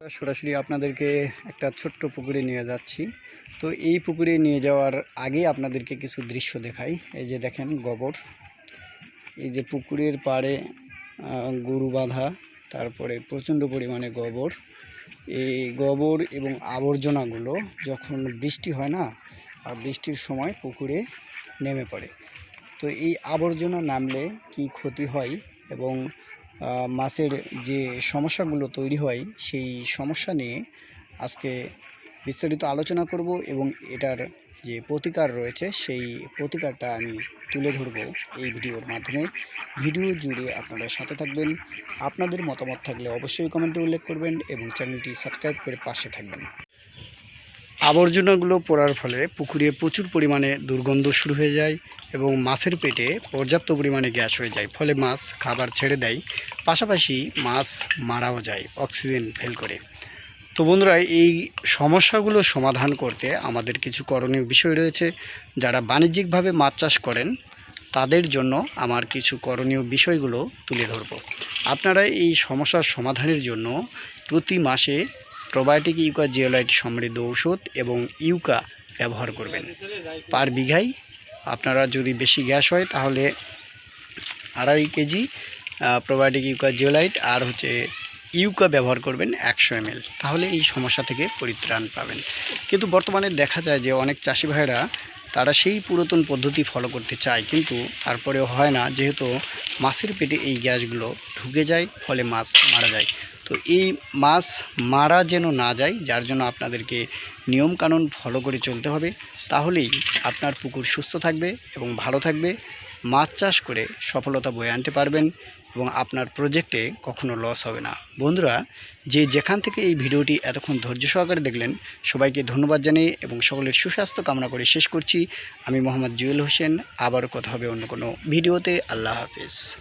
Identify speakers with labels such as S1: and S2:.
S1: সরাসরি আপনাদেরকে একটা ছোট্ট পুকুরে নিয়ে যাচ্ছি। তো এই পুকুরে নিয়ে যাওয়ার আগে আপনাদেরকে কিছু দৃশ্য দেখাই। এই যে দেখেন গোবর। এই যে পুকুরের পাড়ে গরু বাঁধা, তারপরে প্রচণ্ড পরিমাণে গোবর। এই গোবর এবং আবর্জনাগুলো যখন বৃষ্টি হয় না, আর বৃষ্টির সময় পুকুরে নেমে পড়ে। তো এই আবর্জনা নামলে কি ক্ষতি হয় এবং মাছের যে সমস্যাগুলো তৈরি হয়, সেই সমস্যা নিয়ে আজকে বিস্তারিত আলোচনা করব এবং এটার যে প্রতিকার রয়েছে, সেই প্রতিকারটা আমি তুলে ধরব এই ভিডিওর মাধ্যমে। ভিডিও জুড়ে আপনারা সাথে থাকবেন। আপনাদের মতামত থাকলে অবশ্যই কমেন্টে উল্লেখ করবেন এবং চ্যানেলটি সাবস্ক্রাইব করে পাশে থাকবেন। আবর্জনাগুলো পড়ার ফলে পুকুরে প্রচুর পরিমাণে দুর্গন্ধ শুরু হয়ে যায় এবং মাছের পেটে পর্যাপ্ত পরিমাণে গ্যাস হয়ে যায়। ফলে মাছ খাবার ছেড়ে দেয়, পাশাপাশি মাছ মারাও যায়, অক্সিজেন ফেল করে। তো বন্ধুরা, এই সমস্যাগুলো সমাধান করতে আমাদের কিছু করণীয় বিষয় রয়েছে। যারা বাণিজ্যিকভাবে মাছ চাষ করেন, তাদের জন্য আমার কিছু করণীয় বিষয়গুলো তুলে ধরব। আপনারা এই সমস্যার সমাধানের জন্য প্রতি মাসে প্রোবায়োটিক, ইউকা জিওলাইট সমৃদ্ধ ঔষধ এবং ইউকা ব্যবহার করবেন। পার বিঘায় আপনারা যদি বেশি গ্যাস হয়, তাহলে আড়াই কেজি প্রোবায়োটিক, ইউকা জিওলাইট আর হচ্ছে ইউকা ব্যবহার করবেন একশো এম তাহলে এই সমস্যা থেকে পরিত্রাণ পাবেন। কিন্তু বর্তমানে দেখা যায় যে অনেক চাষি ভাইরা তারা সেই পুরাতন পদ্ধতি ফলো করতে চায়, কিন্তু তারপরেও হয় না। যেহেতু মাছের পেটে এই গ্যাসগুলো ঢুকে যায়, ফলে মাছ মারা যায়। তো এই মাছ মারা যেন না যায়, যার জন্য আপনাদেরকে নিয়মকানুন ফলো করে চলতে হবে। তাহলেই আপনার পুকুর সুস্থ থাকবে এবং ভালো থাকবে। মাছ চাষ করে সফলতা বয়ে আনতে পারবেন এবং আপনার প্রজেক্টে কখনো লস হবে না। বন্ধুরা, যে যেখান থেকে এই ভিডিওটি এতক্ষণ ধৈর্য সহকারে দেখলেন, সবাইকে ধন্যবাদ জানিয়ে এবং সকলের সুস্বাস্থ্য কামনা করে শেষ করছি। আমি মোহাম্মদ জুয়েল হোসেন, আবারও কথা হবে অন্য কোনো ভিডিওতে। আল্লাহ হাফেজ।